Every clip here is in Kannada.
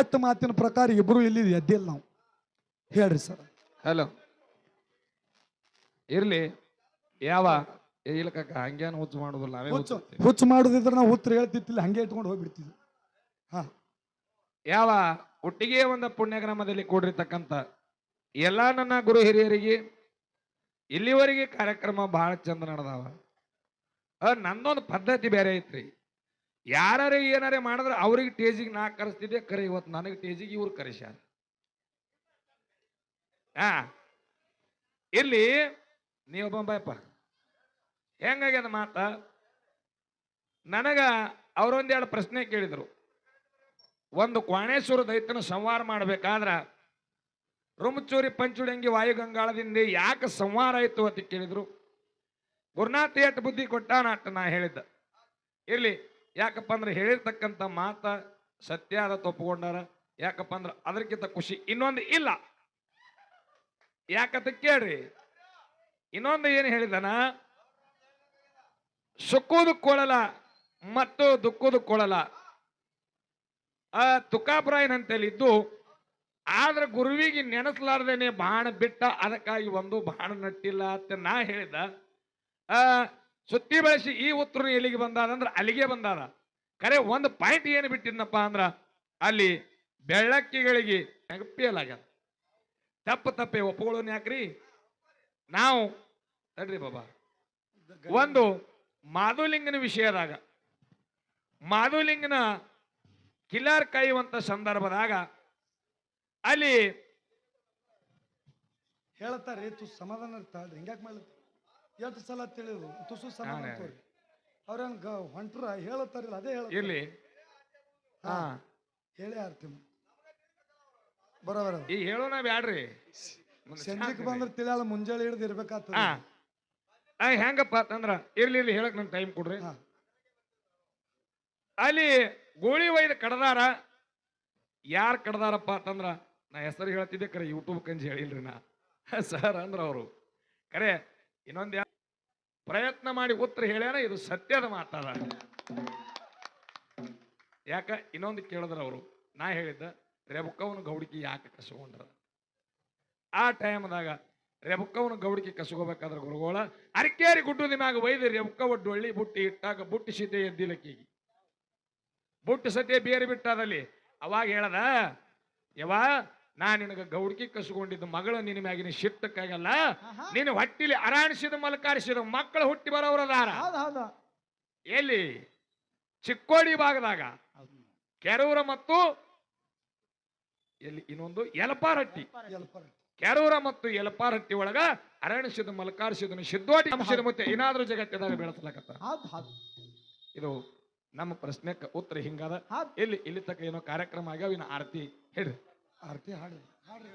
ಕೊಟ್ಟ ಮಾತಿನ ಪ್ರಕಾರ ಇಬ್ರು ಇಲ್ಲಿ ಎದ್ದಿಲ್ಲ ನಾವು. ಹೇಳ್ರಿ ಸರ್. ಹಲೋ ಇರ್ಲಿ. ಯಾವ? ಏ, ಇಲ್ಲ ಕಾಕ ಹಂಗೇನು ಹುಚ್ಚು ಮಾಡುದಿಲ್ಲ ನಾವೇ ಹುಚ್ಚು ಮಾಡುದಿದ್ರೆ ನಾವು ಉತ್ತರ ಹೇಳ್ತಿತ್ತಿಲ್ಲ ಹಂಗೆ ಇಟ್ಕೊಂಡು ಹೋಗ್ಬಿಡ್ತಿದ್ವಿ. ಹಾ. ಯಾವ? ಒಟ್ಟಿಗೆ ಒಂದು ಪುಣ್ಯಗ್ರಾಮದಲ್ಲಿ ಕೂಡಿರ್ತಕ್ಕಂಥ ಎಲ್ಲಾ ನನ್ನ ಗುರು ಹಿರಿಯರಿಗೆ ಇಲ್ಲಿವರೆಗೆ ಕಾರ್ಯಕ್ರಮ ಬಹಳ ಚಂದ ನಡೆದಾವ. ಆ, ನಂದೊಂದು ಪದ್ಧತಿ ಬೇರೆ ಐತ್ರಿ. ಯಾರೇ ಏನಾರೇ ಮಾಡಿದ್ರೆ ಅವ್ರಿಗೆ ಟೇಜಿಗೆ ನಾ ಕರೆಸ್ತಿದ್ದೆ, ಕರೆ ಇವತ್ತು ನನಗೆ ಟೇಜಿಗೆ ಇವ್ರು ಕರೆಸ್ಯಾರ. ಹಾ. ಇಲ್ಲಿ ನೀವು ಬಂಬಾಯಪ್ಪ ಹೆಂಗಾಗ್ಯದ ಮಾತ? ನನಗ ಅವರೊಂದೆರಡು ಪ್ರಶ್ನೆ ಕೇಳಿದ್ರು. ಒಂದು ಕ್ವಾಣೇಶ್ವರ ದೈತ್ಯನ ಸಂವಾರ ಮಾಡ್ಬೇಕಾದ್ರ ರುಮಚೂರಿ ಪಂಚುಡಂಗಿ ವಾಯುಗಂಗಾಳದಿಂದ ಯಾಕೆ ಸಂವಾರ ಆಯಿತು ಅಂತ ಕೇಳಿದ್ರು. ಗುರುನಾಥ ಏಟ್ ಬುದ್ಧಿ ಕೊಟ್ಟ ನಾ ಹೇಳಿದ್ದ. ಇರ್ಲಿ ಯಾಕಪ್ಪ ಅಂದ್ರೆ ಹೇಳಿರ್ತಕ್ಕಂಥ ಮಾತ ಸತ್ಯ ಅದ ತಪ್ಪುಕೊಂಡಾರ ಯಾಕಪ್ಪ ಅಂದ್ರೆ ಅದಕ್ಕಿಂತ ಖುಷಿ ಇನ್ನೊಂದು ಇಲ್ಲ. ಯಾಕಂತ ಕೇಳ್ರಿ. ಇನ್ನೊಂದು ಏನು ಹೇಳಿದನ? ಸುಕ್ಕುದು ಕೊಳಲ ಮತ್ತು ದುಃಖದ ಕೊಳಲ. ಆ ತುಕಾಪುರಾಯನಂತೇಳಿ ಇದ್ದು, ಆದ್ರೆ ಗುರುವಿಗೆ ನೆನೆಸಲಾರ್ದೇನೆ ಬಾಣ ಬಿಟ್ಟ ಅದಕ್ಕಾಗಿ ಒಂದು ಬಾಣ ನಟ್ಟಿಲ್ಲ ಅಂತ ನಾ ಹೇಳಿದ. ಆ ಸುತ್ತಿ ಬಳಸಿ ಈ ಉತ್ತರ ಎಲ್ಲಿಗೆ ಬಂದಾದ ಅಂದ್ರೆ ಅಲ್ಲಿಗೆ ಬಂದಾದ ಕರೆ ಒಂದು ಪಾಯಿಂಟ್ ಏನು ಬಿಟ್ಟಿದ್ನಪ್ಪ ಅಂದ್ರ ಅಲ್ಲಿ ಬೆಳ್ಳಕ್ಕಿಗಳಿಗೆ ನೆಗಪಿಯಲಾಗ್ಯದ ತಪ್ಪು ತಪ್ಪೆ ಒಪ್ಪುಗಳನ್ನ ಯಾಕ್ರಿ? ನಾವು ತಡ್ರಿ ಬಾಬಾ. ಒಂದು ಮಾಧುಲಿಂಗನ ವಿಷಯದಾಗ ಮಾಧುಲಿಂಗನ ಕಿಲ್ಲಾರ್ ಕಾಯುವಂತ ಸಂದರ್ಭದಾಗ ಅಲ್ಲಿ ಹೇಳ್ತಾರೆ ಸಮಾಧಾನ ಹಿಂಗ್ಯಾಕ್ ಮಾಡ್ಲತ್ತಿ? ಎಷ್ಟು ಸಲ ತಿಳಿದು ತುಸು ಸಮಾನ ಅವ್ರ ಅವ್ರೇನ್ ಗ ಹೊಂಟ್ರ ಹೇಳತ್ತಾರಿಲ್ಲ ಅದೇ ಹೇಳಿ ಇರ್ಲಿ. ಹಾ. ಹೇಳೇ ಆರ್ತಿ ಬರೋಬರ ಈ ಹೇಳೋಣ ಬ್ಯಾಡ್ರಿ. ಶಾಂತಿ ಬಂದ್ರೆ ತಿಳಿಯಲ್ಲ ಮುಂಜಾನೆ ಹಿಡಿದು ಇರ್ಬೇಕಾಗ್ತದೆ. ಹಾ. ಆ, ಹೆಂಗಪ್ಪ ಅಂತಂದ್ರ ಇರ್ಲಿ ಇರ್ಲಿ ಹೇಳಕ್ ನಂಗೆ ಟೈಮ್ ಕೊಡ್ರಿ. ಹಾ. ಅಲ್ಲಿ ಗೋಳಿ ಒಯ್ದ ಕಡದಾರ. ಯಾರ್ ಕಡದಾರಪ್ಪ ಅಂತಂದ್ರ ನಾ ಹೆಸರು ಹೇಳ್ತಿದ್ದೆ ಕರೆ ಯೂಟ್ಯೂಬ್ ಕಂಜಿ ಹೇಳಿಲ್ರಿ ನಾ. ಸರ್ ಅಂದ್ರ ಅವರು. ಕರೆ ಇನ್ನೊಂದ್ ಯಾ- ಪ್ರಯತ್ನ ಮಾಡಿ ಉತ್ತರ ಹೇಳ್ಯಾರ, ಇದು ಸತ್ಯದ ಮಾತಾದ ಯಾಕ? ಇನ್ನೊಂದು ಕೇಳಿದ್ರ ಅವರು. ನಾ ಹೇಳಿದ್ದ, ರೆಬುಕ್ಕವನ ಗೌಡಿಕೆ ಯಾಕೆ ಕಸಗೊಂಡ್ರ? ಆ ಟೈಮ್ದಾಗ ರೆಬುಕ್ಕವನ ಗೌಡಿಕೆ ಕಸಗೋಬೇಕಾದ್ರೆ ಗುರುಗೋಳ, ಅರಕೇರಿ ಗುಡ್ಡದ ಮ್ಯಾಗ ಒಯ್ದು ರೆಬುಕ್ಕ ಒಡ್ಡೊಳ್ಳಿ ಬುಟ್ಟಿ ಇಟ್ಟಾಗ ಬುಟ್ಟಿ ಸೀತೆ ಎದ್ದಿಲಕ್ಕಿಗೆ. ಬುಟ್ಟಿ ಸತೆ ಬೇರೆ ಬಿಟ್ಟದಲ್ಲಿ, ಅವಾಗ ಹೇಳದ ಯವ ನಾ ನಿನಗ ಗೌಡ್ಕಿ ಕಸ್ಕೊಂಡಿದ್ದ ಮಗಳ ನಿನ್ನ ಮ್ಯಾಗಿನ ಶಿಟ್ಟಕ್ಕಾಗಲ್ಲ? ನೀನು ಹೊಟ್ಟಿಲಿ ಅರಾಣಿಸಿದ ಮಲಕಾರಿಸಿದ ಮಕ್ಕಳು ಹುಟ್ಟಿ ಬರೋರದಾರ ಎಲ್ಲಿ? ಚಿಕ್ಕೋಡಿ ಭಾಗದಾಗ. ಕೆರೂರ ಮತ್ತು ಎಲ್ಲಿ ಇನ್ನೊಂದು ಯಲಪಾರಟ್ಟಿ ಕೆರೂರ ಮತ್ತು ಯಲಪಾರಟ್ಟಿ ಒಳಗ ಅರಣ್ಯಸಿದ ಮಲಕಾರಿಸಿದನು ಸಿದ್ದೋಟಿ ಅಂಶದ ಮತ್ತೆ ಏನಾದ್ರೂ ಜಗತ್ತಿದಾಗ ಬೆಳೆಸಲಾಗತ್ತ. ಇದು ನಮ್ಮ ಪ್ರಶ್ನೆಕ್ಕೆ ಉತ್ತರ ಹಿಂಗಾದ. ಎಲ್ಲಿ ಇಲ್ಲಿ ಇಲ್ಲಿ ತಕ್ಕ ಏನೋ ಕಾರ್ಯಕ್ರಮ ಆಗ್ಯಾವ ಇನ್ನು ಆರತಿ ಹೇಳ್ರಿ ಆರ್ತಿ ಹಾಡಿ ಹಾಡ್ರಿ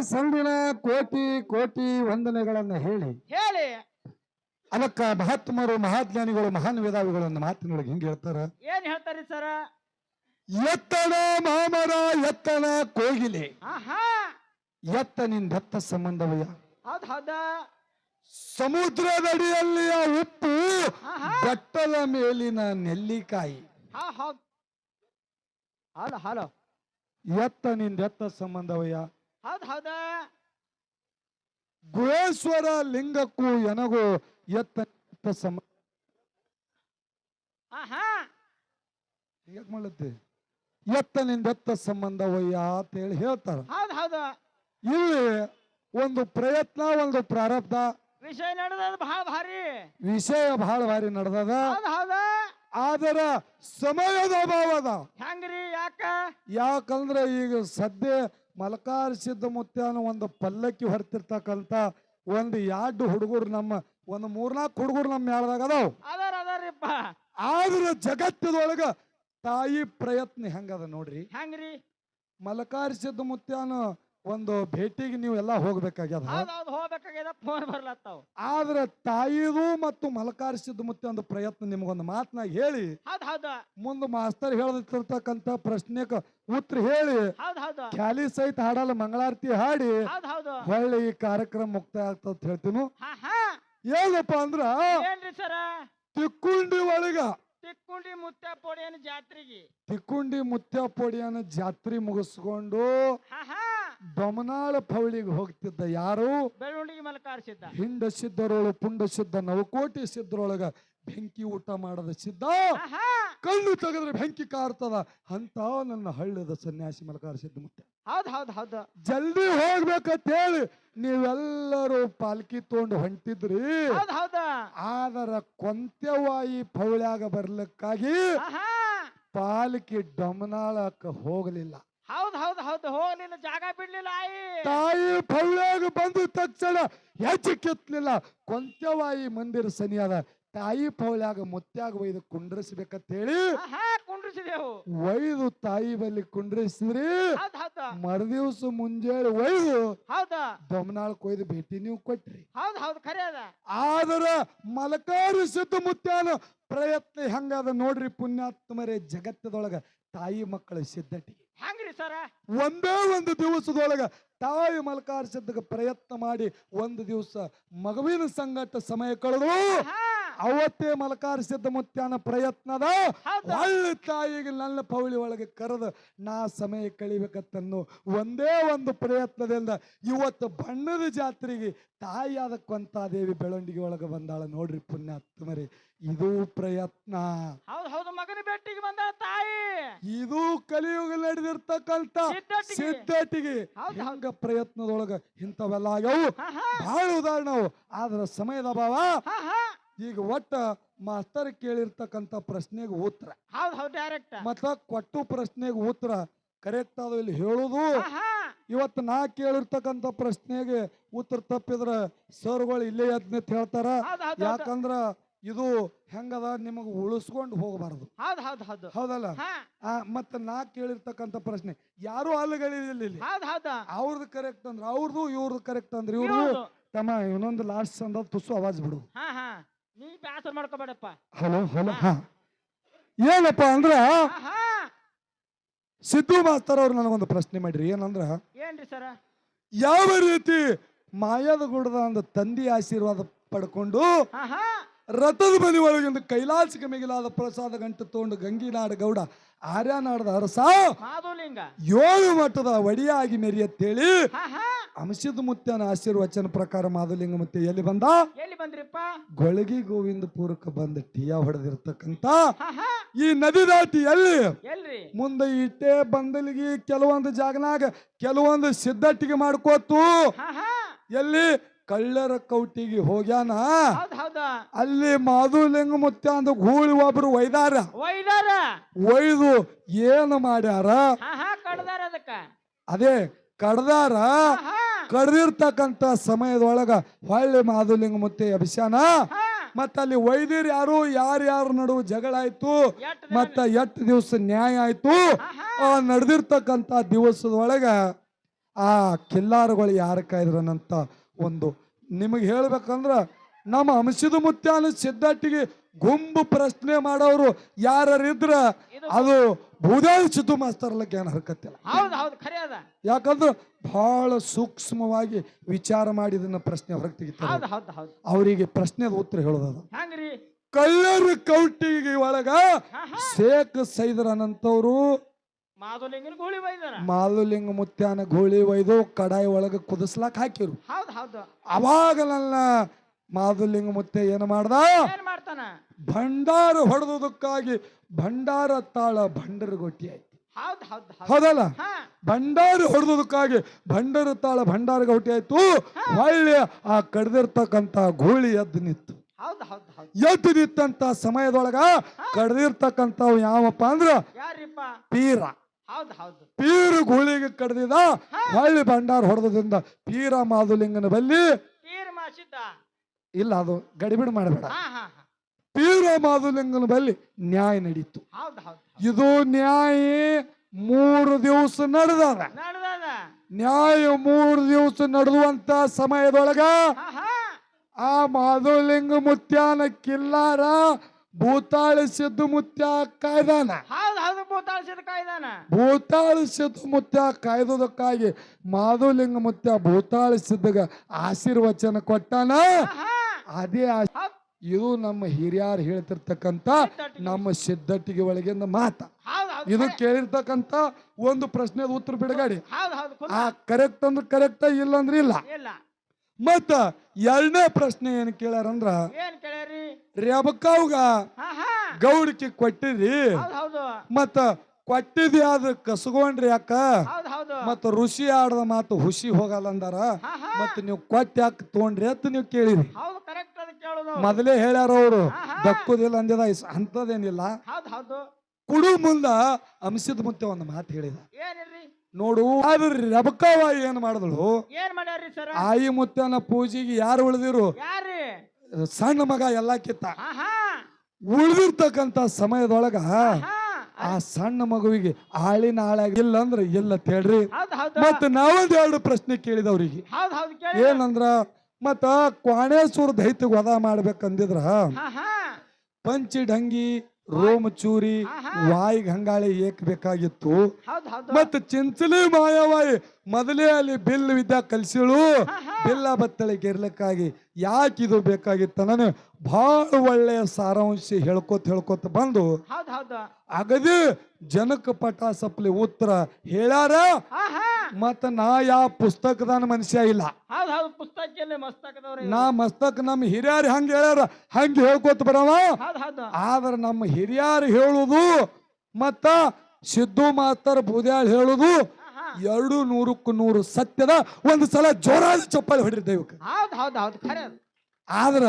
ಸಂದಿನ ಕೋಟಿ ಕೋಟಿ ವಂದನೆಗಳನ್ನು ಹೇಳಿ. ಹೇಳಿ. ಅದಕ್ಕ ಮಹಾತ್ಮರು ಮಹಾಜ್ಞಾನಿಗಳು ಮಹಾನ್ ವೇದಾವಿಗಳು ಒಂದು ಮಾತಿನೊಳಗೆ ಹಿಂಗೆ ಹೇಳ್ತಾರ? ಏನ್ ಹೇಳ್ತಾರೆ ಸರ? ಎತ್ತನ ಮಾಮರ ಎತ್ತನ ಕೋಗಿಲೆ. ಆಹಾ. ಎತ್ತನಿಂದೆತ್ತ ಸಂಬಂಧವಯ್ಯ. ಹೌದ್ ಹೌದ. ಸಮುದ್ರದಡಿಯಲ್ಲಿಯ ಉಪ್ಪು ಬಟ್ಟಲ ಬೆಟ್ಟದ ಮೇಲಿನ ನೆಲ್ಲಿಕಾಯಿ. ಹಾ ಹೌದ್. ಹಲೋ ಹಲೋ ಎತ್ತನಿಂದೆತ್ತ ಸಂಬಂಧವಯ್ಯ? ಹೌದ್ ಹೌದ. ಗುಹೇಶ್ವರ ಲಿಂಗಕ್ಕೂ ಎನಗೂ ಎತ್ತ ಸಂಬಂಧ ಆಹಾ. ಯಾಕೆ ಮಾಡುತ್ತೆ ಎತ್ತನಿಂದೆತ್ತ ಸಂಬಂಧವಯ್ಯ ಅಂತ ಹೇಳಿ ಹೇಳ್ತಾರ. ಹೌದ್ ಹೌದ. ಇಲ್ಲಿ ಒಂದು ಪ್ರಯತ್ನ ಒಂದು ಪ್ರಾರಬ್ಧ. ವಿಷಯ ನಡೆದ ಬಹಳ ಭಾರಿ. ವಿಷಯ ಬಹಳ ಭಾರಿ ನಡೆದದ. ಹೌದ್ ಹೌದ. ಆದರ ಸಮಯದ ಅಭಾವ ಅದ. ಹೆಂಗ್ರಿ ಯಾಕ? ಯಾಕಂದ್ರೆ ಈಗ ಸದ್ಯ ಮಲಕಾರ ಸಿದ್ಧ ಮುತ್ಯಾನ ಒಂದು ಪಲ್ಲಕ್ಕಿ ಹೊರತಿರ್ತಕ್ಕಂತ ಒಂದು ಎರಡು ಹುಡುಗರು ನಮ್ಮ ಒಂದು ಮೂರ್ನಾಲ್ಕು ಹುಡುಗರು ನಮ್ಮ ಮೇಳದಾಗ ಅದಾವ. ಅದಾರ ಅದಾರಿಪ್ಪ. ಆದ್ರೆ ಜಗತ್ತದೊಳಗ ತಾಯಿ ಪ್ರಯತ್ನ ಹೆಂಗದ ನೋಡ್ರಿ? ಹೆಂಗ್ರಿ ಮಲಕಾರ ಸಿದ್ಧ ಮುತ್ಯಾನ ಒಂದು ಭೇಟಿಗೆ ನೀವು ಎಲ್ಲ ಹೋಗ್ಬೇಕಾಗ್ಯದ ಹೌದ್ ಹೋಗ್ಬೇಕಾಗ್ಯದ ಫೋನ್ ಬರ್ಲತ್ತಾವ ಆದ್ರೆ ತಾಯಿದು ಮತ್ತು ಮಲಕಾರಿಸಿದ ಮುತ್ತೆ ಒಂದು ಪ್ರಯತ್ನ ನಿಮ್ಗೊಂದು ಮಾತನಾಗ ಹೇಳಿ. ಹೌದ್ ಹೌದ. ಮುಂದೆ ಮಾಸ್ತರ್ ಹೇಳದಿರ್ತಕ್ಕಂತ ಪ್ರಶ್ನೆಗೆ ಉತ್ತರ ಹೇಳಿ. ಹೌದ್ ಹೌದ. ಖ್ಯಾಲಿ ಸಹಿತ ಹಾಡಲ್ಲ ಮಂಗಳಾರತಿ ಹಾಡಿ. ಹೌದ್ ಹೌದು. ಹೊಳ್ಳಿ ಈ ಕಾರ್ಯಕ್ರಮ ಮುಕ್ತಾಯ ಆಗ್ತದ ಹೇಳ್ತೀನಿ. ಹಾ ಹಾ. ಏನಪ್ಪ ಅಂದ್ರ ಏನ್ರಿ ಸರ? ತಿಕ್ಕುಂಡಿ ಒಳಗ ತಿಕ್ಕುಂಡಿ ಪೋಡಿಯನ್ ಜಾತ್ರೆಗೆ. ತಿಕ್ಕುಂಡಿ ಮುತ್ಯಪೊಡಿಯನ ಜಾತ್ರೆ ಮುಗಿಸ್ಕೊಂಡು ಹಾ ಹಾ ಬಮನಾಳ ಪೌಳಿಗೆ ಹೋಗ್ತಿದ್ದ ಯಾರು? ಬೆಳ್ಳುಂಡಿಗೆ ಮಲಕಾರಿಸಿದ್ದ. ಹಿಂಡ ಸಿದ್ದರೊಳ ಪುಂಡ ಸಿದ್ಧ ನವಕೋಟಿ ಸಿದ್ಧರೊಳಗ ಬೆಂಕಿ ಊಟ ಮಾಡದ ಸಿದ್ಧ? ಹಾ ಕಣ್ಣು ತೆಗೆದ್ರೆ ಬೆಂಕಿ ಕಾರ್ತದ? ಅಂತ ನನ್ನ ಹಳ್ಳದ ಸನ್ಯಾಸಿ ಮಲಕಾರ ಸಿದ್ಧ ಮುತ್ತೆ ಹೌದ್ ಹೌದ್ ಹೌದು. ಜಲ್ದಿ ಹೋಗ್ಬೇಕಂತ ಹೇಳಿ ನೀವೆಲ್ಲರೂ ಪಾಲ್ಕಿ ತಗೊಂಡು ಹೊಂಟಿದ್ರಿ. ಹೌದ್ ಹೌದ. ಆದರ ಕೊಂತೆವಾಯಿ ಪೌಳ್ಯಾಗ ಬರ್ಲಿಕ್ಕಾಗಿ ಆಹಾ. ಪಾಲ್ಕಿ ಡಮನಾಳಕ್ಕ ಹೋಗಲಿಲ್ಲ. ಹೌದ್ ಹೌದ್ ಹೌದ್ ಹೋಗ್ಲಿಲ್ಲ ಜಾಗ ಬಿಡ್ಲಿಲ್ಲ ಆಯಿ. ತಾಯಿ ಪೌಳ್ಯಾಗ ಬಂದ ತಕ್ಷಣ ಹೆಚ್ಚು ಕೊಂತ್ಯವಾಯಿ ಕೊಂತೆವಾಯಿ ಮಂದಿರ ಸನಿಯಾದ ತಾಯಿ ಪೌಲಾಗ ಮುತ್ಯಾಗ ಒಯ್ದು ಕುಂಡ್ರಿಸ್ಬೇಕಂತ ಹೇಳಿ ಕುಂಡ್ರಿಸಿದೆವು. ಒಯ್ದು ತಾಯಿ ಬಲ್ಲಿ ಕುಂಡ್ರಿಸಿದ್ರಿ ಮರುದಿವ್ಸ ಮುಂಜಾನೆ ಒಯ್ದು ದಮನಾಳ್ ಕೊಯ್ದು ಭೇಟಿ ನೀವು ಕೊಟ್ರಿ. ಹೌದು ಹೌದು ಖರೆ ಅದ. ಆದರ ಮಲಕಾರು ಸಿದ್ಧ ಮುತ್ಯಾನ ಪ್ರಯತ್ನ ಹೆಂಗಾದ ನೋಡ್ರಿ ಪುಣ್ಯಾತ್ಮರೇ ಜಗತ್ತದೊಳಗ ತಾಯಿ ಮಕ್ಕಳ ಸಿದ್ಧತೆ. ಹೆಂಗ್ರಿ ಸರ? ಒಂದೇ ಒಂದು ದಿವಸದೊಳಗ ತಾಯಿ ಮಲಕಾರ್ ಸಿದ್ಧಗ ಪ್ರಯತ್ನ ಮಾಡಿ ಒಂದು ದಿವಸ ಮಗುವಿನ ಸಂಗಟ ಸಮಯ ಕಳೆದು ಅವತ್ತೇ ಮಲಕಾರ ಸಿದ್ಧ ಮುತ್ಯಾನ ಪ್ರಯತ್ನದ ಒಳ್ಳೆ ತಾಯಿಗೆ ನನ್ನ ಪೌಳಿ ಒಳಗೆ ಕರೆದು ನಾ ಸಮಯ ಕಳಿಬೇಕತ್ತನ್ನು ಒಂದೇ ಒಂದು ಪ್ರಯತ್ನದಿಂದ ಇವತ್ತು ಬಣ್ಣದ ಜಾತ್ರೆಗೆ ತಾಯಿಯಾದ ದೇವಿ ಬೆಳವಣಿಗೆ ಒಳಗೆ ಬಂದಾಳ ನೋಡ್ರಿ ಪುಣ್ಯಾತ್ಮರಿ ಇದು ಪ್ರಯತ್ನ. ಹೌದು ಹೌದು ಮಗನ ಬೆಟ್ಟಿಗೆ ಬಂದ ತಾಯಿ. ಇದು ಕಲಿಯುಗ ನಡೆದಿರ್ತಕ್ಕಂತ ಸಿದ್ಧಟಿಗೆ. ಹಂಗ ಪ್ರಯತ್ನದೊಳಗ ಇಂಥವೆಲ್ಲ ಆಗ್ಯಾವು. ಬಹಳ ಉದಾಹರಣೆ ಅವು ಆದ್ರ ಸಮಯದ ಅಭಾವ ಈಗ ಒಟ್ಟ ಮಾಸ್ತರ್ ಕೇಳಿರ್ತಕ್ಕಂಥ ಪ್ರಶ್ನೆಗೆ ಉತ್ತರ. ಹೌದು ಹೌದ್ ಡೈರೆಕ್ಟ್. ಮತ್ತ ಕೊಟ್ಟು ಪ್ರಶ್ನೆಗೆ ಉತ್ತರ ಕರೆಕ್ಟ್ ಅದು ಇಲ್ಲಿ ಹೇಳುದು. ಇವತ್ತು ನಾ ಕೇಳಿರ್ತಕ್ಕಂಥ ಪ್ರಶ್ನೆಗೆ ಉತ್ತರ ತಪ್ಪಿದ್ರ ಸರ್ಗಳು ಇಲ್ಲೇ ಅದ್ನಿತ್ ಹೇಳ್ತಾರ. ಯಾಕಂದ್ರ ಇದು ಹೆಂಗದ ನಿಮಗ ಉಳಿಸ್ಕೊಂಡು ಹೋಗಬಾರದು. ಹೌದು ಹೌದು ಹೌದು. ಹೌದಲ್ಲ? ಆ, ಮತ್ತ ನಾ ಕೇಳಿರ್ತಕ್ಕಂಥ ಪ್ರಶ್ನೆ ಯಾರು ಅಲ್ಲಿಗಳಿಲ್ಲ ಇಲ್ಲಿ ಹೌದ್ ಹೌದ. ಅವ್ರದ್ದು ಕರೆಕ್ಟ್ ಅಂದ್ರ ಅವ್ರದ್ದು ಇವ್ರದ್ದು ಕರೆಕ್ಟ್ ಅಂದ್ರ ಇವ್ರದ್ದು ಇವ್ರ್ದು. ತಮ್ಮ ಇನ್ನೊಂದು ಲಾಸ್ಟ್ ಅಂದ ತುಸು ಅವಾಜ್ ಬಿಡು. ಹಾ ಹಾ. ನೀ ಬ್ಯಾಸರ ಮಾಡ್ಕೋಬೇಡಪ್ಪ. ಹಲೋ ಹಲೋ ಹಾ. ಏನಪ್ಪ ಅಂದ್ರ ಸಿದ್ದು ಮಾಸ್ತರ್ ಅವ್ರು ನನಗೊಂದು ಪ್ರಶ್ನೆ ಮಾಡ್ರಿ. ಏನಂದ್ರ ಏನ್ರಿ ಸರ? ಯಾವ ರೀತಿ ಮಾಯದ ಗುಡದ ಒಂದು ತಂದಿ ಆಶೀರ್ವಾದ ಪಡ್ಕೊಂಡು ರಥದ ಮನೆ ಒಳಗಿಂದ ಕೈಲಾಸಕ್ಕೆ ಮಿಗಿಲಾದ ಪ್ರಸಾದ ಗಂಟು ತಗೊಂಡು ಗಂಗಿನಾಡ ಗೌಡ ಆರ್ಯನಾಡದ ಅರಸ ಮಾಧುಲಿಂಗ. ಏಳು ಮಟ್ಟದ ಒಡಿಯಾಗಿ ಮೆರಿಯತ್ತೇಳಿ ಅಂಶದ ಮುತ್ತನ ಆಶೀರ್ವಚನ ಪ್ರಕಾರ ಮಾಧುಲಿಂಗ ಮತ್ತೆ ಎಲ್ಲಿ ಬಂದ? ಎಲ್ಲಿ ಬಂದ್ರಿಪ್ಪ? ಗೊಳಗಿ ಗೋವಿಂದಪುರಕ್ಕೆ ಬಂದ ಟಿಯ ಹೊಡೆದಿರ್ತಕ್ಕಂತ ಈ ನದಿ ದಾಟಿ ಎಲ್ಲಿ? ಎಲ್ರಿ? ಮುಂದೆ ಇಟ್ಟೆ ಬಂದಲಿಗೆ ಕೆಲವೊಂದು ಜಾಗನಾಗ ಕೆಲವೊಂದು ಸಿದ್ಧಟ್ಟಿಗೆ ಮಾಡ್ಕೋತು. ಎಲ್ಲಿ? ಕಳ್ಳರ ಕೌಟಿಗೆ ಹೋಗ್ಯಾನ. ಅಲ್ಲಿ ಮಾಧುಲಿಂಗ ಮುತ್ತ ಅಂದ ಗೂಳಿ ಒಬ್ರು ಒಯ್ದಾರ. ಒಯ್ದಾರ? ಒಯ್ದು ಏನು ಮಾಡ್ಯಾರ? ಕಡ್ದಾರ ಅದಕ್ಕ. ಅದೇ ಕಡ್ದಾರ ಕಡ್ದಿರ್ತಕ್ಕಂಥ ಸಮಯದೊಳಗ ಹೊಳ್ಳಿ ಮಾಧುಲಿಂಗ ಮುತ್ತೆ ಅಭಿಷಾನ. ಮತ್ತ ಅಲ್ಲಿ ವೈದ್ಯರು ಯಾರು ಯಾರ್ಯಾರ ನಡುವೆ ಜಗಳ ಆಯ್ತು ಮತ್ತೆ ಎಷ್ಟು ದಿವಸ ನ್ಯಾಯ ಆಯ್ತು ಆ ನಡೆದಿರ್ತಕ್ಕಂಥ ದಿವಸದೊಳಗ ಆ ಕಿಲ್ಲಾರುಗಳು ಯಾರು ಕಾಯ್ದ್ರನಂತ ಒಂದು ನಿಮಗೆ ಹೇಳ್ಬೇಕಂದ್ರ ನಮ್ಮ ಅಂಶದ ಮುತ್ಯಾನ ಸಿದ್ದಟ್ಟಿಗೆ ಗುಂಪು ಪ್ರಶ್ನೆ ಮಾಡೋರು ಯಾರಿದ್ರ ಅದು ಭೂದಾಳಿ ಸಿದ್ದು ಮಾಸ್ತರ್ಲಕ್ಕೆ ಏನು ಹರ್ಕತ್ತಿಲ್ಲ ಹೌದ್ ಹೌದ್ ಖರೆ ಅದ. ಯಾಕಂದ್ರೆ ಬಹಳ ಸೂಕ್ಷ್ಮವಾಗಿ ವಿಚಾರ ಮಾಡಿದನ್ನ ಪ್ರಶ್ನೆ ಹೊರಗೆ ತೆಗಿತಾರೆ ಹೌದ್ ಹೌದ್ ಹೌದ್. ಅವರಿಗೆ ಪ್ರಶ್ನೆದ ಉತ್ತರ ಹೇಳೋದದು ಹೆಂಗ್ರಿ ಕಳ್ಳರ ಕೌಟಿಗೆ ಒಳಗ ಶೇಖ ಸೈದರನಂತವ್ರು ಮಾಧುಲಿಂಗನ ಗೋಳಿ ಒಯ್ದಾರ ಮಾಲುಲಿಂಗ ಮುತ್ಯಾನ ಗೋಳಿ ಒಯ್ದು ಕಡಾಯಿ ಒಳಗೆ ಕುದಿಸ್ಲಾಕ್ ಹಾಕಿರು ಹೌದು ಹೌದು. ಅವಾಗ ನನ್ನ ಮಾಧುಲಿಂಗ ಮುತ್ತೆ ಏನು ಮಾಡ್ದ? ಏನ್ ಮಾಡ್ತಾನ? ಭಂಡಾರ ಹೊಡೆದುದಕ್ಕಾಗಿ ಭಂಡಾರ ತಾಳ ಭಂಡರಗೊಟ್ಟಿ ಆಯ್ತು. ಹೌದ್ ಹೌದ್ ಹೌದ್. ಹೌದಲ್ಲ? ಹಾ. ಭಂಡಾರ ಹೊಡೆದುದಕ್ಕಾಗಿ ಭಂಡಾರ ತಾಳ ಭಂಡಾರ ಗೊಟ್ಟಿ ಆಯ್ತು. ಹೊಳ್ಳಿ ಆ ಕಡ್ದಿರ್ತಕ್ಕಂತ ಗೂಳಿ ಎದ್ದು ನಿಂತು. ಹೌದ್ ಹೌದ್ ಹೌದ್. ಎದ್ದು ನಿಂತ ಸಮಯದೊಳಗ ಕಡ್ದಿರ್ತಕ್ಕಂಥವು ಯಾವಪ್ಪ ಅಂದ್ರ? ಯಾರಿಪ್ಪ? ಪೀರ. ಹೌದ್ ಹೌದ್. ಪೀರ ಗೋಳಿಗೆ ಕಡ್ದಿದ ಹೊಳ್ಳಿ ಭಂಡಾರ ಹೊಡೆದ್ರಿಂದ ಪೀರ ಮಾಧುಲಿಂಗನ ಬಲ್ಲಿ ತೀರ್ ಮಾಸಿದ್ದ. ಇಲ್ಲ ಅದು ಗಡಿಬಿಡಿ ಮಾಡಬೇಡ. ಪೀರ ಮಾಧುಲಿಂಗನ ಬಲ್ಲಿ ನ್ಯಾಯ ನಡೀತು. ಇದು ನ್ಯಾಯ ಮೂರು ದಿವಸ ನಡೆದ ನ್ಯಾಯ ಮೂರು ದಿವಸ ನಡೆದುವಂತ ಸಮಯದೊಳಗ ಆ ಮಾಧುಲಿಂಗ ಮುತ್ಯಾನ ಕಿಲ್ಲಾರ ಭೂತಾಳ ಸಿದ್ದು ಮುತ್ಯ ಕಾಯ್ದಾನ. ಭೂತಾಳ ಸಿದ್ದು ಮುತ್ಯ ಕಾಯ್ದುದಕ್ಕಾಗಿ ಮಾಧುಲಿಂಗ ಮುತ್ಯ ಭೂತಾಳ ಸಿದ್ದಗ ಆಶೀರ್ವಚನ ಕೊಟ್ಟಾನ. ಅದೇ ಆಶೀ- ಇದು ನಮ್ಮ ಹಿರಿಯರು ಹೇಳ್ತಿರ್ತಕ್ಕಂತ ನಮ್ಮ ಸಿದ್ಧಟ್ಟಿಗೆ ಒಳಗಿಂದ ಮಾತ. ಇದು ಕೇಳಿರ್ತಕ್ಕಂತ ಒಂದು ಪ್ರಶ್ನೆದ ಉತ್ತರ ಬಿಡಗಾಡಿ. ಆ ಕರೆಕ್ಟ್ ಅಂದ್ರೆ ಕರೆಕ್ಟ್ ಇಲ್ಲ. ಅಂದ್ರೆ ಇಲ್ಲ. ಮತ್ತ ಎರಡನೇ ಪ್ರಶ್ನೆ ಏನ್ ಕೇಳ್ಯಾರಂದ್ರ ರೇಬಕ್ಕ ಗೌಡಕ್ಕೆ ರೆಬಕಾವ್ಗ ಹಾ ಕೊಟ್ಟಿರಿ ಮತ್ತ ಕೊಟ್ಟಿದ್ದಿ ಅದು ಕಸ್ಕೊಂಡ್ರಿ ಅಕ್ಕ. ಹೌದು ಹೌದು. ಮತ್ತ ಋಷಿ ಆಡದ ಮಾತು ಹುಷಿ ಹೋಗಲ್ಲ ಅಂದಾರ ಮತ್ತು ನೀವು ಕೊಟ್ಟ ಯಾಕೆ ತೊಗೊಂಡ್ರಿ ಅಂತ ನೀವು ಕೇಳಿರಿ. ಹೌದು ಕರೆಕ್ಟ್ ಅದು ಕೇಳೋದು. ಮೊದಲೇ ಹೇಳ್ಯಾರ ಅವರು. ದಕ್ಕುದಿಲ್ಲ ಅಂದಿದ ಅಂತದೇನಿಲ್ಲ ಹೌದ್ ಹೌದು. ಕುಡು ಮುಂದ ಅಂಶದ ಮುಂದೆ ಒಂದು ಮಾತು ಹೇಳಿದ. ಏನಿಲ್ರಿ ನೋಡು ಆದ್ರ ರಬಕವ ಏನ್ ಮಾಡಿದಳು? ಏನ್ ಮಾಡ್ಯಾರ್ರಿ ಸರ ಆಯಿ ಮುತ್ತನ ಪೂಜೆಗೆ ಯಾರು ಉಳಿದಿರು? ಯಾರ್ರಿ? ಸಣ್ಣ ಮಗ ಎಲ್ಲ ಕಿತ್ತ ಹಾ ಹಾ. ಉಳಿದಿರ್ತಕ್ಕಂತ ಸಮಯದೊಳಗ ಹಾ. ಆ ಸಣ್ಣ ಮಗುವಿಗೆ ಆಳಿನ ಹಾಳಾಗಿಲ್ಲ ಇಲ್ಲ ಅಂದ್ರೆ ಇಲ್ಲ ತೇಳ್ರಿ. ಮತ್ತೆ ನಾವೊಂದ್ ಎರಡು ಪ್ರಶ್ನೆ ಕೇಳಿದವ್ರಿಗೆ ಏನಂದ್ರ ಮತ್ತ ಕ್ವಾಣೇಶ್ವರ ದೈತ್ಯ ವಧ ಮಾಡ್ಬೇಕಂದಿದ್ರ ಢಂಗಿ ರೋಮ ಚೂರಿ ವಾಯಿಗೆ ಹಂಗಾಳಿ ಏಕ್ ಬೇಕಾಗಿತ್ತು. ಮತ್ತ ಚಿಂಚಲಿ ಮಾಯವಾಯಿ ಮೊದಲೇ ಅಲ್ಲಿ ಬಿಲ್ ವಿದ್ಯಾ ಕಲ್ಸಿಳು. ಬಿಲ್ಲ ಬತ್ತಳೆ ಗೆರ್ಲಕ್ಕಾಗಿ ಯಾಕೆ ಇದು ಬೇಕಾಗಿತ್ತ ನಾನು ಬಹಳ ಒಳ್ಳೆಯ ಸಾರಾಂಶ ಹೇಳ್ಕೊತ ಹೇಳ್ಕೊತ ಬಂದು ಅಗದಿ ಜನಕ ಪಟ ಸಪ್ಲಿ ಉತ್ತರ ಹೇಳ್ಯಾರ. ಮತ್ತ ನಾ ಯಾವ ಪುಸ್ತಕದಾನ ಮನುಷ್ಯ ಇಲ್ಲ. ನಾ ಮಸ್ತಕ್ ನಮ್ಮ ಹಿರಿಯರ್ ಹಂಗ ಹೇಳ್ಯಾರ ಹಂಗ ಹೇಳ್ಕೊತ ಬರವ. ಆದ್ರೆ ನಮ್ಮ ಹಿರಿಯರು ಹೇಳುದು ಮತ್ತ ಸಿದ್ದು ಮಾಸ್ತರ್ ಬೂದ್ಯಾಳ್ ಹೇಳುದು ಎರಡು ನೂರಕ್ಕೂ ನೂರು ಸತ್ಯದ ಒಂದು ಸಲ ಜೋರಾದ ಚಪ್ಪಲಿ ಹೊಡಿರಿ ದೈವಕ್ಕೆ. ಹೌದ್ ಹೌದ್ ಹೌದು ಖರೆ. ಅದು. ಆದ್ರ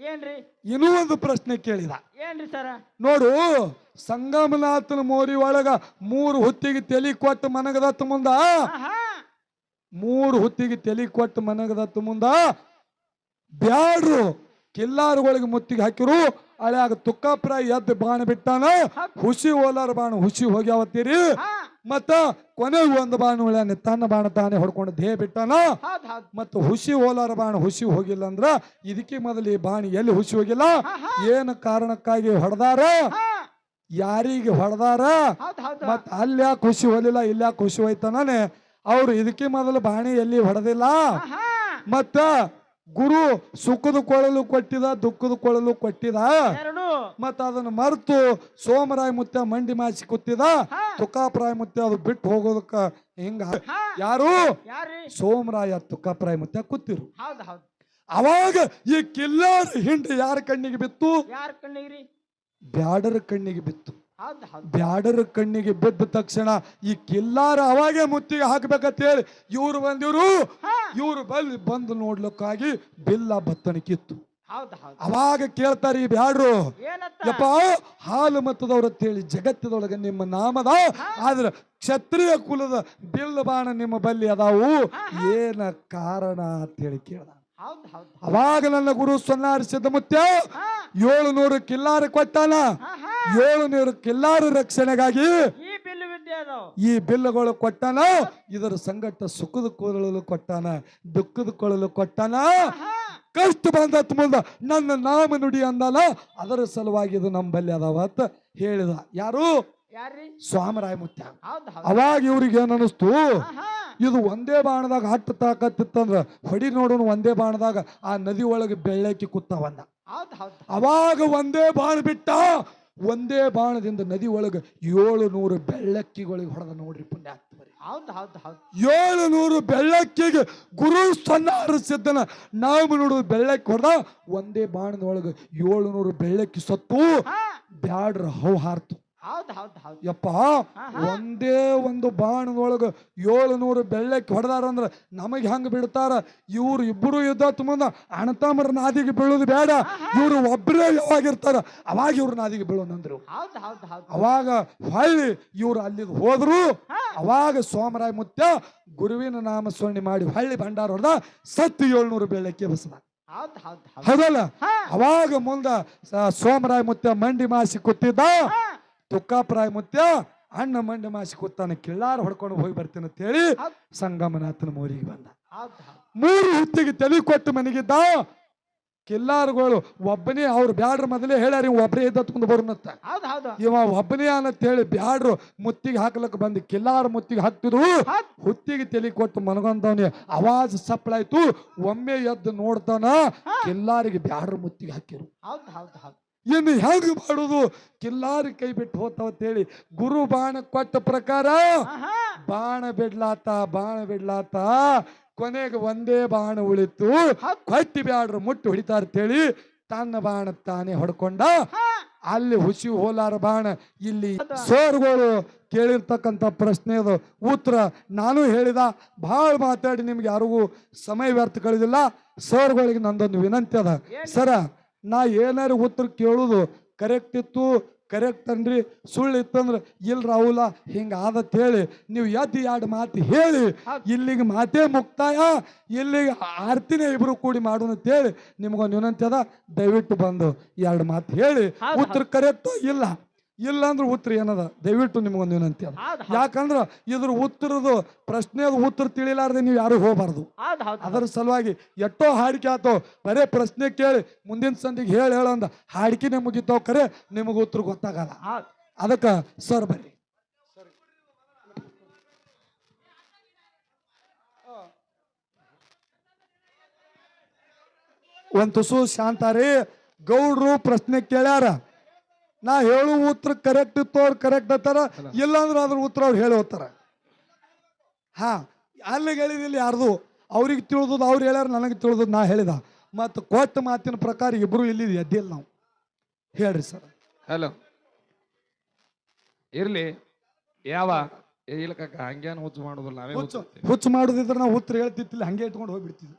ಏನ್ರಿ? ಇನ್ನೂ ಒಂದು ಪ್ರಶ್ನೆ ಕೇಳಿದ. ಏನ್ರಿ ಸರ? ನೋಡು ಸಂಗಮನಾಥನ ಮೋರಿ ಒಳಗ ಮೂರು ಹೊತ್ತಿಗೆ ತೆಲಿ ಕೊಟ್ಟು ಮನಗದತ್ತ ಮುಂದ? ಹಾ ಹಾ ಮೂರು ಹೊತ್ತಿಗೆ ತೆಲಿ ಕೊಟ್ಟು ಮನಗದತ್ತ ಮುಂದ ಬ್ಯಾಡ್ರು ಕಿಲ್ಲಾರುಗಳಿಗೆ ಮುತ್ತಿಗೆ ಹಾಕಿರು ಅಳ್ಯಾಗ ತುಕ್ಕಪ್ರಾಯ ಎದ್ದು ಬಾಣ ಬಿಟ್ಟಾನ ಹುಸಿ ಓಲಾರ ಬಾಣ ಹುಸಿ ಹೋಗ್ಯಾವತ್ತೀರಿ? ಹಾ. ಮತ್ತ ಕೊನೆ ಒಂದು ಬಾಣ ತನ್ನ ಬಾಣ ತಾನೇ ಹೊಡ್ಕೊಂಡು ದೇಹ ಬಿಟ್ಟಾನ? ಮತ್ತು ಹುಸಿ ಹೋಲಾರ ಬಾಣ ಹುಸಿ ಹೋಗಿಲ್ಲ ಅಂದ್ರ ಇದಕ್ಕೆ ಮೊದಲು ಈ ಬಾಣ ಎಲ್ಲಿ ಹುಸಿ ಹೋಗಿಲ್ಲ? ಏನು ಕಾರಣಕ್ಕಾಗಿ ಹೊಡೆದಾರ? ಯಾರಿಗೆ ಹೊಡೆದಾರ? ಮತ್ ಅಲ್ಲಿ ಯಾಕೆ ಹುಸಿ ಹೋಲಿಲ್ಲ ಇಲ್ಲಿ ಯಾಕೆ ಹುಸಿ ಹೋಯ್ತಾನೆ ಅವ್ರು ಇದಕ್ಕೆ ಮೊದಲು ಬಾಣಿ ಎಲ್ಲಿ ಹೊಡೆದಿಲ್ಲ? ಮತ್ತ ಗುರು ಸುಖದ ಕೊಳಲು ಕೊಟ್ಟಿದ ದುಃಖದ ಕೊಳಲು ಕೊಟ್ಟಿದ? ಮತ್ತ ಅದನ್ನ ಮರೆತು ಸೋಮರಾಯ ಮುತ್ತ ಮಂಡಿ ಮಾಸಿ ಕೂತಿದ ತುಕಾಪ್ರಾಯ ಮುತ್ಯ ಮುತ್ತ ಅದು ಬಿಟ್ಟು ಹೋಗೋದಕ್ಕ ಹಿಂಗ ಯಾರು? ಸೋಮರಾಯ ತುಕ್ಕಪ್ರಾಯ ಮುತ್ತ ಕೂತಿರು. ಅವಾಗ ಈ ಕಿಲ್ಲಾರ ಹಿಂಡ್ ಯಾರ ಕಣ್ಣಿಗೆ ಬಿತ್ತು? ಯಾರ್ ಬ್ಯಾಡರ ಕಣ್ಣಿಗೆ ಬಿತ್ತು. ಬ್ಯಾಡರ ಕಣ್ಣಿಗೆ ಬಿದ್ದ ತಕ್ಷಣ ಈ ಕಿಲ್ಲಾರ ಅವಾಗೆ ಮುತ್ತಿಗೆ ಹಾಕ್ಬೇಕಂತ ಹೇಳಿ ಇವ್ರು ಬಂದಿರು ಇವ್ರು ಬಲ್ಲಿ ಬಂದು ನೋಡ್ಲಿಕ್ಕಾಗಿ ಬಿಲ್ಲ ಹೌದ್ ಅವಾಗ ಕೇಳ್ತಾರೆ ಈ ಬ್ಯಾಡ್ರು ಯಪ್ಪ ಹಾಲು ಮತ್ತದವ್ರು ಅಂತೇಳಿ ಜಗತ್ತದೊಳಗೆ ನಿಮ್ಮ ನಾಮದ ಆದ್ರೆ ಕ್ಷತ್ರಿಯ ಕುಲದ ಬಿಲ್ ಬಾಣ ನಿಮ್ಮ ಬಲ್ಲಿ ಅದಾವು. ಏನ ಕಾರಣ ಅಂತೇಳಿ ಕೇಳ್ದ. ಅವಾಗ ನನ್ನ ಗುರು ಸೊನ್ನಾರ ಸಿದ್ದಮುತ್ಯ ಹಾ. ಏಳು ನೂರು ಕಿಲ್ಲಾರ ಕೊಟ್ಟಾನ. ಏಳು ನೂರು ಕಿಲ್ಲಾರ ರಕ್ಷಣೆಗಾಗಿ ಈ ಬಿಲ್ಲುಗಳು ಕೊಟ್ಟಾನ ಇದರ ಸಂಗಟ ಸುಖದ ಕೊಳಲು ಕೊಟ್ಟಾನ ದುಃಖದ ಕೊಳಲು ಕೊಟ್ಟಾನ. ಕಷ್ಟ ಬಂದತ್ ಮುಂದ ನನ್ನ ನಾಮ ನುಡಿ ಅಂದಲ್ಲ ಅದರ ಸಲುವಾಗಿ ಇದು ನಂಬಲ್ಲಿ ಅದಾವ ಅಂತ ಹೇಳಿದ. ಯಾರು? ಸ್ವಾಮರಾಯ ಮುತ್ಯ ಅವಾಗ ಇವ್ರಿಗೆ ಏನ್ ಅನಿಸ್ತು ಇದು ಒಂದೇ ಬಾಣದಾಗ ಹಟ್ಟು ತಾಕತ್ತಿತ್ತಂದ್ರ ಹೊಡಿ ನೋಡೋಣ ಒಂದೇ ಬಾಣದಾಗ ಆ ನದಿ ಒಳಗೆ ಬೆಳ್ಳಕ್ಕಿ ಕೂತಾವಂದ ಅವಾಗ ಒಂದೇ ಬಾಣ ಬಿಟ್ಟ ಒಂದೇ ಬಾಣದಿಂದ ನದಿ ಒಳಗೆ ಏಳು ನೂರು ಬೆಳ್ಳಕ್ಕಿಗಳಿಗೆ ಹೊಡೆದ ನೋಡ್ರಿ ಪುಣ್ಯಾತ್ಮರಿ ಹೌದ್ ಹೌದ್ ಹೌದ್. ಏಳು ನೂರು ಬೆಳ್ಳಕ್ಕಿಗೆ ಗುರು ಸಣ್ಣ ಹರಿಸಿದ್ದನ ನಾವು ನೋಡುದು ಬೆಳ್ಳಕ್ಕೆ ಹೊಡೆದ ಒಂದೇ ಬಾಣದೊಳಗೆ ಏಳು ನೂರು ಬೆಳ್ಳಕ್ಕಿ ಸತ್ತು ಬ್ಯಾಡ್ರ ಹೌ ಹಾರ್ತು ಹೌದ್ ಹೌದ್ ಹೌದ್. ಯಪ್ಪ ಒಂದೇ ಒಂದು ಬಾಣದೊಳಗ ಏಳು ನೂರು ಬೆಳ್ಳಕ್ಕೆ ಹೊಡೆದಾರ ಅಂದ್ರ ನಮಗೆ ಹೆಂಗ್ ಬಿಡ್ತಾರ ಇವ್ರು ಇಬ್ಬರು ಯುದ್ಧ ತುಂಬ ಅಣತಾಮರ ನಾದಿಗೆ ಬೀಳೋದು ಬೇಡ. ಇವ್ರು ಒಬ್ಬರೇ ಯಾವಾಗಿರ್ತಾರ ಅವಾಗ ಇವ್ರ ನಾದಿಗೆ ಬೀಳೋಣಂದ್ರು ಅಂದ್ರು ಹೌದ್ ಹೌದ್. ಅವಾಗ ಹೊಳ್ಳಿ ಇವ್ರು ಅಲ್ಲಿಗೆ ಹೋದ್ರು. ಅವಾಗ ಸೋಮರಾಯ ಮುತ್ಯ ಗುರುವಿನ ನಾಮ ಸ್ಮರಣೆ ಮಾಡಿ ಹೊಳ್ಳಿ ಭಂಡಾರ ಹೊಡೆದ ಸತ್ತು ಏಳ್ನೂರು ಬೆಳ್ಳಕ್ಕೆ ಬಸದ ಹೌದ್ ಹೌದ್ ಹೌದ್. ಹೌದಲ್ಲ? ಅವಾಗ ಮುಂದ ಸೋಮರಾಯ ಮುತ್ಯ ಮಂಡಿ ಮಾಸಿ ಕೂತಿದ್ದ. ತುಕ್ಕಾಪರಾಯ ಮುತ್ಯ ಅಣ್ಣ ಮಂಡಿ ಮಾಸಿ ಕೂತಾನ ಕಿಳ್ಳಾರ ಹೊಡ್ಕೊಂಡು ಹೋಗಿ ಬರ್ತೇನೆ ಅಂತ ಹೇಳಿ ಸಂಗಮನಾಥನ ಮೂರಿಗೆ ಬಂದ. ಮೂರು ಹುತ್ತಿಗೆ ತಲೆ ಕೊಟ್ಟು ಮನೆಗಿದ್ದ ಕಿಲ್ಲಾರ್ಗಳು ಒಬ್ಬನೇ ಅವ್ರು ಬ್ಯಾಡ್ರ ಮೊದಲೇ ಹೇಳ್ಯಾರ ಇವ್ ಒಬ್ಬರೇ ಬರೋನತ್ತ ಹೌದು ಹೌದು. ಇವ ಒಬ್ಬನೇ ಅನ್ನತ್ ಹೇಳಿ ಬ್ಯಾಡ್ರು ಮುತ್ತಿಗೆ ಹಾಕ್ಲಕ್ ಬಂದು ಕಿಲ್ಲಾರ ಮುತ್ತಿಗೆ ಹಾಕ್ತಿದ್ರು. ಹುತ್ತಿಗೆ ತಲೆ ಕೊಟ್ಟು ಮನಗೊಂದವನಿ ಅವಾಜ್ ಸಪ್ಲಾಯ್ತು ಒಮ್ಮೆ ಎದ್ದು ನೋಡ್ತಾನ ಕಿಲ್ಲಾರಿಗೆ ಬ್ಯಾಡ್ರ ಮುತ್ತಿಗೆ ಹಾಕಿರು ಹೌದು ಹೌದು ಹೌದು. ಇನ್ನು ಹೆಂಗೆ ಮಾಡುದು? ಕಿಲ್ಲಾರಿ ಕೈ ಬಿಟ್ಟು ಹೋತಾವತ್ತೇಳಿ ಗುರು ಬಾಣ ಕೊಟ್ಟ ಪ್ರಕಾರ ಬಾಣ ಬಿಡ್ಲಾತ ಬಾಣ ಬಿಡ್ಲಾತ. ಕೊನೆಗೆ ಒಂದೇ ಬಾಣ ಉಳಿತು. ಕೊಟ್ಟಿ ಮುಟ್ಟು ಮುಟ್ಟಿ ಹೊಡಿತಾರ ಅಂತೇಳಿ ತನ್ನ ಬಾಣ ತಾನೇ ಹೊಡ್ಕೊಂಡ. ಅಲ್ಲಿ ಹುಸಿ ಹೋಲಾರ ಬಾಣ. ಇಲ್ಲಿ ಸೋರ್ಗಳು ಕೇಳಿರ್ತಕ್ಕಂಥ ಪ್ರಶ್ನೆ ಅದು. ಉತ್ತರ ನಾನು ಹೇಳಿದ ಭಾಳ ಮಾತಾಡಿ ನಿಮ್ಗೆ ಯಾರಿಗೂ ಸಮಯ ವ್ಯರ್ಥ ಕಳೆದಿಲ್ಲ. ಸರ್ಗಳಿಗೆ ನಂದೊಂದು ವಿನಂತಿ ಅದ. ಸರ ನಾ ಏನಾರು ಉತ್ತರ ಕೇಳೋದು ಕರೆಕ್ಟ್ ಇತ್ತು ಕರೆಕ್ಟ್ ಅನ್ರಿ. ಸುಳ್ಳು ಇತ್ತಂದ್ರೆ ಇಲ್ಲ ರಾಹುಲ ಹಿಂಗ ಆದತ್ ಹೇಳಿ ನೀವು ಎದ್ದು ಎರಡು ಮಾತು ಹೇಳಿ ಇಲ್ಲಿಗೆ ಮಾತೇ ಮುಕ್ತಾಯ ಇಲ್ಲಿಗೆ ಆರ್ತಿನೇ ಇಬ್ರು ಕೂಡಿ ಮಾಡೋಣ ಅಂತ ಹೇಳಿ ನಿಮ್ಗೊಂದು ವಿನಂತಿ ಅದ ದಯವಿಟ್ಟು ಬಂದು ಎರಡು ಮಾತು ಹೇಳಿ. ಉತ್ತರ ಕರೆಕ್ಟು ಇಲ್ಲ. ಇಲ್ಲ ಅಂದ್ರೆ ಉತ್ತರ ಏನದ? ದಯವಿಟ್ಟು ನಿಮ್ಗೊಂದು ವಿನಂತಿ ಅದ. ಯಾಕಂದ್ರ ಇದ್ರ ಉತ್ತರದ ಪ್ರಶ್ನೆದ ಉತ್ತರ ತಿಳಿಲಾರ್ದೆ ನೀವು ಯಾರು ಹೋಗಬಾರ್ದು. ಅದರ ಸಲುವಾಗಿ ಎಷ್ಟೋ ಹಾಡಿಕೆ ಆತೋ ಬರೇ ಪ್ರಶ್ನೆ ಕೇಳಿ ಮುಂದಿನ ಸಂದಿಗೆ ಹೇಳಿ ಹೇಳಂದ ಹಾಡಿಕೆನೆ ಮುಗಿತಾವ್ ಕರೆ ನಿಮಗೆ ಉತ್ತರ ಗೊತ್ತಾಗಲ್ಲ. ಅದಕ್ಕೆ ಸರ್ ಬರ್ರಿ. ಒಂದು ತುಸು ಶಾಂತಾರಿ ಗೌಡ್ರು ಪ್ರಶ್ನೆ ಕೇಳ್ಯಾರ. ನಾ ಹೇಳು ಉತ್ತರ ಕರೆಕ್ಟ್ ಇತ್ತು ಅವ್ರು ಕರೆಕ್ಟ್ ಅತ್ತಾರ ಇಲ್ಲ ಅಂದ್ರೆ ಅದ್ರ ಉತ್ತರ ಅವ್ರು ಹೇಳಿ ಹೋಗ್ತಾರ. ಹಾ ಅಲ್ಲಿಗೆ ಹೇಳಿದಿಲ್ಲ ಯಾರ್ದು? ಅವ್ರಿಗೆ ತಿಳಿದದ್ದು ಅವ್ರು ಹೇಳ್ಯಾರ ನನಗೆ ತಿಳಿದ್ ನಾ ಹೇಳಿದ. ಮತ್ತು ಕೊಟ್ಟ ಮಾತಿನ ಪ್ರಕಾರ ಇಬ್ರು ಇಲ್ಲಿ ಎದ್ದಿಲ್ಲ ನಾವು. ಹೇಳ್ರಿ ಸರ್. ಹಲೋ ಇರ್ಲಿ. ಯಾವ? ಏ, ಇಲ್ಲ ಕಾಕ ಹಂಗೇನು ಹುಚ್ಚು ಮಾಡೋದಿಲ್ಲ ನಾವೇ ಹುಚ್ಚು ಹುಚ್ಚು ಹುಚ್ಚು ಮಾಡುದಿದ್ರೆ ನಾವು ಉತ್ತರ ಹೇಳ್ತಿತ್ತಿಲ್ಲ ಹಂಗೆ ಇಟ್ಕೊಂಡು ಹೋಗ್ಬಿಡ್ತಿದ್ವಿ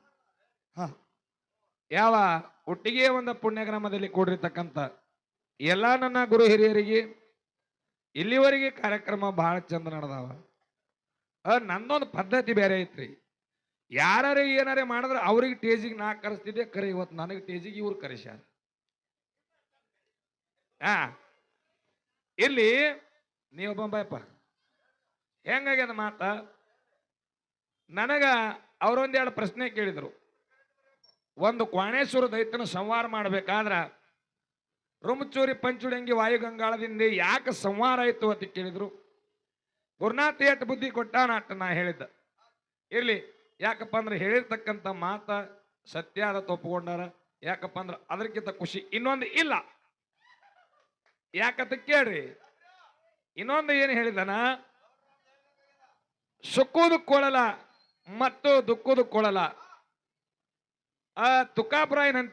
ಹಾ. ಯಾವ? ಒಟ್ಟಿಗೆ ಒಂದು ಪುಣ್ಯಗ್ರಾಮದಲ್ಲಿ ಕೂಡಿರ್ತಕ್ಕಂಥ ಎಲ್ಲ ನನ್ನ ಗುರು ಹಿರಿಯರಿಗೆ ಇಲ್ಲಿವರೆಗೆ ಕಾರ್ಯಕ್ರಮ ಬಹಳ ಚಂದ ನಡೆದಾವ. ನಂದೊಂದು ಪದ್ಧತಿ ಬೇರೆ ಐತ್ರಿ. ಯಾರು ಏನಾರೇ ಮಾಡಿದ್ರೆ ಅವ್ರಿಗೆ ಟೇಜಿಗೆ ನಾ ಕರೆಸ್ತಿದ್ದೆ, ಕರೆ ಇವತ್ತು ನನಗೆ ಟೇಜಿಗೆ ಇವ್ರು ಕರೆಸ್ಯಾರ. ಹಾ ಇಲ್ಲಿ ನೀವು ಬಂಬಾಯಪ್ಪ ಹೆಂಗಾಗ್ಯದ ಮಾತ? ನನಗ ಅವರೊಂದೆರಡು ಪ್ರಶ್ನೆ ಕೇಳಿದರು. ಒಂದು ಕ್ವಾಣೇಶ್ವರ ದೈತ್ಯನ ಸಂವಾರ ಮಾಡ್ಬೇಕಾದ್ರ ರುಮಚೂರಿ ಪಂಚುಡಂಗಿ ವಾಯುಗಂಗಾಳದಿಂದ ಯಾಕೆ ಸಂವಾರ ಆಯ್ತು ಅಂತ ಕೇಳಿದ್ರು. ಗುರುನಾಥ ಏಟ್ ಬುದ್ಧಿ ಕೊಟ್ಟಾನ ಅಟ್ಟ ನಾ ಹೇಳಿದ್ದ. ಇರ್ಲಿ, ಯಾಕಪ್ಪ ಅಂದ್ರೆ ಹೇಳಿರ್ತಕ್ಕಂಥ ಮಾತ ಸತ್ಯ ಅದ ಒಪ್ಪಿಕೊಂಡಾರ ಯಾಕಪ್ಪ ಅಂದ್ರೆ ಅದಕ್ಕಿಂತ ಖುಷಿ ಇನ್ನೊಂದು ಇಲ್ಲ. ಯಾಕಂತ ಕೇಳ್ರಿ, ಇನ್ನೊಂದು ಏನು ಹೇಳಿದನ? ಸುಕ್ಕುದು ಕೊಳಲ ಮತ್ತು ದುಕ್ಕುದು ಕೊಳಲ. ಆ ತುಕಾಬ್ರಾಯನ್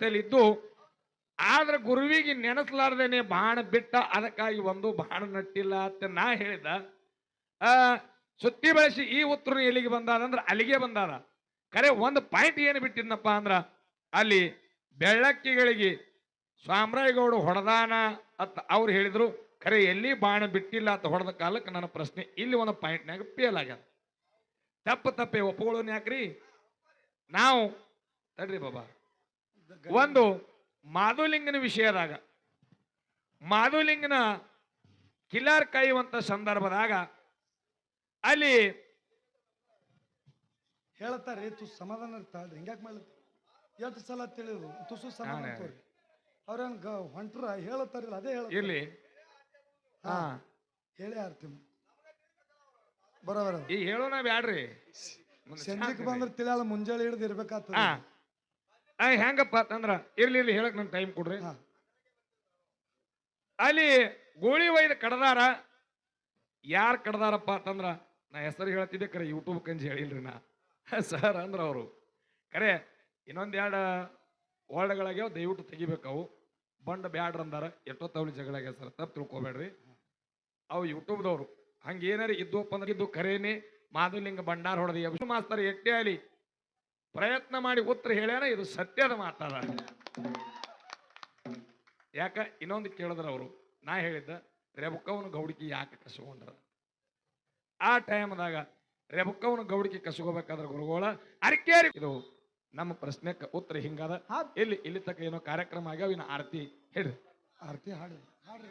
ಆದ್ರೆ ಗುರುವಿಗೆ ನೆನೆಸಲಾರ್ದೇನೆ ಬಾಣ ಬಿಟ್ಟ ಅದಕ್ಕಾಗಿ ಒಂದು ಬಾಣ ನಟ್ಟಿಲ್ಲ ಅಂತ ನಾ ಹೇಳಿದ. ಸುತ್ತಿ ಬಳಸಿ ಈ ಉತ್ತರ ಎಲ್ಲಿಗೆ ಬಂದಾದ ಅಂದ್ರೆ ಅಲ್ಲಿಗೆ ಬಂದಾದ ಕರೆ ಒಂದು ಪಾಯಿಂಟ್ ಏನು ಬಿಟ್ಟಿದ್ನಪ್ಪ ಅಂದ್ರ ಅಲ್ಲಿ ಬೆಳ್ಳಕ್ಕಿಗಳಿಗೆ ಸ್ವಾಮರಾಯಗೌಡ ಹೊಡೆದಾನ ಅಂತ ಅವ್ರು ಹೇಳಿದ್ರು. ಖರೆ ಎಲ್ಲಿ ಬಾಣ ಬಿಟ್ಟಿಲ್ಲ ಅಂತ ಹೊಡೆದ ಕಾಲಕ್ಕೆ ನನ್ನ ಪ್ರಶ್ನೆ ಇಲ್ಲಿ ಒಂದು ಪಾಯಿಂಟ್ನಾಗ ಫೇಲ್ ಆಗ್ಯದ ತಪ್ಪು ತಪ್ಪೆ ಒಪ್ಕೊಳ್ಳೋನ್ ಯಾಕ್ರಿ? ನಾವು ತಡ್ರಿ ಬಾಬಾ. ಒಂದು ಮಾಧುಲಿಂಗನ ವಿಷಯದಾಗ ಮಾಧುಲಿಂಗನ ಕಿಲ್ಲಾರ್ ಕಾಯುವಂತ ಸಂದರ್ಭದಾಗ ಅಲ್ಲಿ ಹೇಳ್ತಾರೆ ತು ಸಮಾಧಾನ ಇರ್ತಾಳ್ರಿ ಹಿಂಗ್ಯಾಕೆ ಮಾಡ್ಲತ್ತಿ? ಎಷ್ಟು ಸಲ ತಿಳಿದು ತುಸು ಸಮಾಧಾನ ಅವ್ರೇನ್ ಗ ಹೊಂಟ್ರ ಹೇಳತ್ತಾರಿಲ್ಲ ಅದೇ ಹೇಳಿ ಇರ್ಲಿ. ಹಾ ಹೇಳಿ ಅರತಿ ಬರೋ ಈಗ ಹೇಳೋಣ ಬ್ಯಾಡ್ರಿ. ಸಂಜೆಗೆ ಬಂದ್ರೆ ತಿಳಿಯಲ್ಲ ಮುಂಜಾನೆ ಹಿಡಿದು ಇರ್ಬೇಕಾಗ್ತದೆ. ಆ, ಹೆಂಗಪ್ಪ ಅಂತಂದ್ರ ಇರ್ಲಿ ಇರ್ಲಿ ಹೇಳಕ್ ನನ್ ಟೈಮ್ ಕೊಡ್ರಿ. ಅಲ್ಲಿ ಗೋಳಿ ಒಯ್ದ ಕಡದಾರ. ಯಾರು ಕಡದಾರಪ್ಪ ಅಂತಂದ್ರ ನಾ ಹೆಸರು ಹೇಳ್ತಿದ್ದೆ ಕರೆ ಯೂಟ್ಯೂಬ್ ಕಂಜಿ ಹೇಳಿಲ್ರಿ ನಾ. ಸರ್ ಅಂದ್ರ ಅವರು. ಕರೆ ಇನ್ನೊಂದೆರಡು ವರ್ಡ್ಗಳಾಗ್ಯಾವ ದಯವಿಟ್ಟು ತೆಗಿಬೇಕು ಅವು. ಬಂಡ ಬ್ಯಾಡ್ರ ಅಂದಾರ ಎಷ್ಟೋ ತವಳಿ ಜಗಳಾಗ್ಯಾವ ಸರ್ ತಪ್ಪು ತಿಳ್ಕೊಬೇಡ್ರಿ. ಅವು ಯೂಟ್ಯೂಬ್ದವ್ರು ಹಂಗೆ ಇದ್ದು ಅಂದ್ರೆ ಇದ್ದು ಕರೇನೆ ಮಾಧುಲಿಂಗ ಬಂಡಾರ ಹೊಡೆದ ಮಾಸ್ತರ್ ಎಟ್ಟೆ ಅಲ್ಲಿ ಪ್ರಯತ್ನ ಮಾಡಿ ಉತ್ತರ ಹೇಳ್ಯಾರ ಇದು ಸತ್ಯದ ಮಾತಾದ. ಯಾಕ? ಇನ್ನೊಂದು ಕೇಳಿದ್ರ ಅವರು. ನಾ ಹೇಳಿದ್ದ ರೆಬುಕ್ಕವನ ಗೌಡಿಕೆ ಯಾಕೆ ಕಸಗೊಂಡ್ರ ಆ ಟೈಮ್ದಾಗ ರೆಬುಕ್ಕವನ ಗೌಡಿಕೆ ಕಸಗೋಬೇಕಾದ್ರೆ ಗುರುಗೋಳ ಅರಿಕೇರಿ. ಇದು ನಮ್ಮ ಪ್ರಶ್ನೆಕ್ಕೆ ಉತ್ತರ ಹಿಂಗಾದ. ಇಲ್ಲಿ ಇಲ್ಲಿ ತಕ್ಕ ಏನೋ ಕಾರ್ಯಕ್ರಮ ಆಗ್ಯಾವ ಇನ್ನು ಆರತಿ ಹೇಳ್ರಿ ಆರತಿ ಹಾಡಿ ಹಾಡ್ರಿ